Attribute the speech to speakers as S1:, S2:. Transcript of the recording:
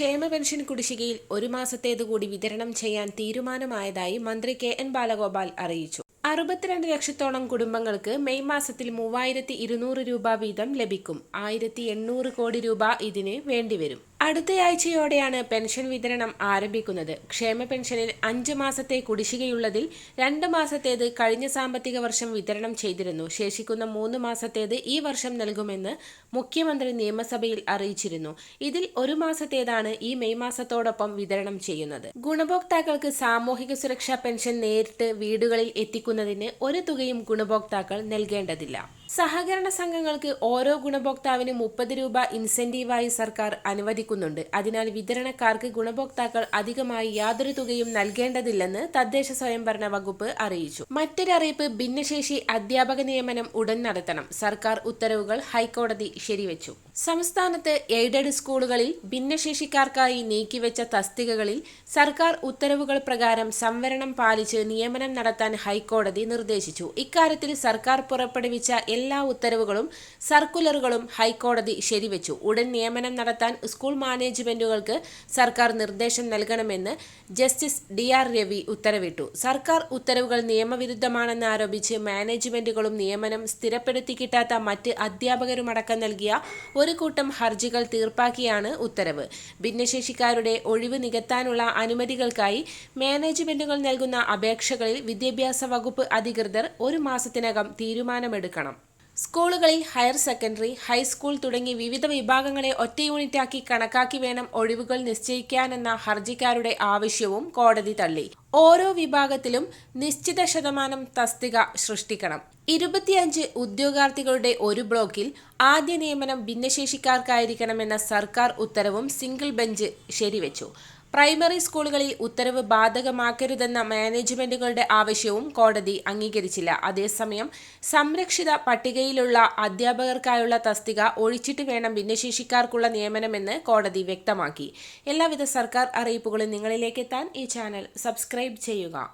S1: ക്ഷേമ പെൻഷൻ കുടിശ്ശികയിൽ ഒരു മാസത്തേത് കൂടി വിതരണം ചെയ്യാൻ തീരുമാനമായതായി മന്ത്രി കെ എൻ ബാലഗോപാൽ അറിയിച്ചു. അറുപത്തിരണ്ട് ലക്ഷത്തോളം കുടുംബങ്ങൾക്ക് മെയ് മാസത്തിൽ മൂവായിരത്തി ഇരുന്നൂറ് രൂപ വീതം ലഭിക്കും. ആയിരത്തി എണ്ണൂറ് കോടി രൂപ ഇതിന് വേണ്ടിവരും. അടുത്തയാഴ്ചയോടെയാണ് പെൻഷൻ വിതരണം ആരംഭിക്കുന്നത്. ക്ഷേമ പെൻഷനിൽ അഞ്ച് മാസത്തെ കുടിശ്ശികയുള്ളതിൽ രണ്ട് മാസത്തേത് കഴിഞ്ഞ സാമ്പത്തിക വർഷം വിതരണം ചെയ്തിരുന്നു. ശേഷിക്കുന്ന മൂന്ന് മാസത്തേത് ഈ വർഷം നൽകുമെന്ന് മുഖ്യമന്ത്രി നിയമസഭയിൽ അറിയിച്ചിരുന്നു. ഇതിൽ ഒരു മാസത്തേതാണ് ഈ മെയ് മാസത്തോടൊപ്പം വിതരണം ചെയ്യുന്നത്. ഗുണഭോക്താക്കൾക്ക് സാമൂഹിക സുരക്ഷാ പെൻഷൻ നേരിട്ട് വീടുകളിൽ എത്തിക്കുന്നതിന് ഒരു തുകയും ഗുണഭോക്താക്കൾ നൽകേണ്ടതില്ല. സഹകരണ സംഘങ്ങൾക്ക് ഓരോ ഗുണഭോക്താവിനും മുപ്പത് രൂപ ഇൻസെന്റീവായി സർക്കാർ അനുവദിക്കുന്നുണ്ട്. അതിനാൽ വിതരണക്കാർക്ക് ഗുണഭോക്താക്കൾ അധികമായി യാതൊരു തുകയും നൽകേണ്ടതില്ലെന്ന് തദ്ദേശ സ്വയംഭരണ വകുപ്പ് അറിയിച്ചു. മറ്റൊരറിയിപ്പ് ഭിന്നശേഷി അധ്യാപക നിയമനം ഉടൻ നടത്തണം. സർക്കാർ ഉത്തരവുകൾ ഹൈക്കോടതി ശരിവച്ചു. സംസ്ഥാനത്ത് എയ്ഡഡ് സ്കൂളുകളിൽ ഭിന്നശേഷിക്കാർക്കായി നീക്കിവെച്ച തസ്തികകളിൽ സർക്കാർ ഉത്തരവുകൾ പ്രകാരം സംവരണം പാലിച്ച് നിയമനം നടത്താൻ ഹൈക്കോടതി നിർദ്ദേശിച്ചു. ഇക്കാര്യത്തിൽ സർക്കാർ പുറപ്പെടുവിച്ച എല്ലാ ഉത്തരവുകളും സർക്കുലറുകളും ഹൈക്കോടതി ശരിവെച്ചു. ഉടൻ നിയമനം നടത്താൻ സ്കൂൾ മാനേജ്മെന്റുകൾക്ക് സർക്കാർ നിർദ്ദേശം നൽകണമെന്ന് ജസ്റ്റിസ് ഡി ആർ രവി ഉത്തരവിട്ടു. സർക്കാർ ഉത്തരവുകൾ നിയമവിരുദ്ധമാണെന്ന് ആരോപിച്ച് മാനേജ്മെന്റുകളും നിയമനം സ്ഥിരപ്പെടുത്തി കിട്ടാത്ത മറ്റ് അധ്യാപകരുമടക്കം നൽകിയ ഒരു കൂട്ടം ഹർജികൾ തീർപ്പാക്കിയാണ് ഉത്തരവ്. ഭിന്നശേഷിക്കാരുടെ ഒഴിവ് നികത്താനുള്ള അനുമതികൾക്കായി മാനേജ്മെന്റുകൾ നൽകുന്ന അപേക്ഷകളിൽ വിദ്യാഭ്യാസ വകുപ്പ് അധികൃതർ ഒരു മാസത്തിനകം തീരുമാനമെടുക്കണം. സ്കൂളുകളിൽ ഹയർ സെക്കൻഡറി ഹൈസ്കൂൾ തുടങ്ങി വിവിധ വിഭാഗങ്ങളെ ഒറ്റ യൂണിറ്റാക്കി കണക്കാക്കി വേണം ഒഴിവുകൾ നിശ്ചയിക്കാനെന്ന ഹർജിക്കാരുടെ ആവശ്യവും കോടതി തള്ളി. ഓരോ വിഭാഗത്തിലും നിശ്ചിത ശതമാനം തസ്തിക സൃഷ്ടിക്കണം. ഇരുപത്തിയഞ്ച് ഉദ്യോഗാർത്ഥികളുടെ ഒരു ബ്ലോക്കിൽ ആദ്യ നിയമനം ഭിന്നശേഷിക്കാർക്കായിരിക്കണമെന്ന സർക്കാർ ഉത്തരവും സിംഗിൾ ബെഞ്ച് ശരിവെച്ചു. പ്രൈമറി സ്കൂളുകളിൽ ഉത്തരവ് ബാധകമാക്കരുതെന്ന മാനേജ്മെന്റുകളുടെ ആവശ്യവും കോടതി അംഗീകരിച്ചില്ല. അതേസമയം സംരക്ഷിത പട്ടികയിലുള്ള അധ്യാപകർക്കായുള്ള തസ്തിക ഒഴിച്ചിട്ട് വേണം ഭിന്നശേഷിക്കാർക്കുള്ള നിയമനമെന്ന് കോടതി വ്യക്തമാക്കി. എല്ലാവിധ സർക്കാർ അറിയിപ്പുകളും നിങ്ങളിലേക്ക് എത്താൻ ഈ ചാനൽ സബ്സ്ക്രൈബ് ചെയ്യുക.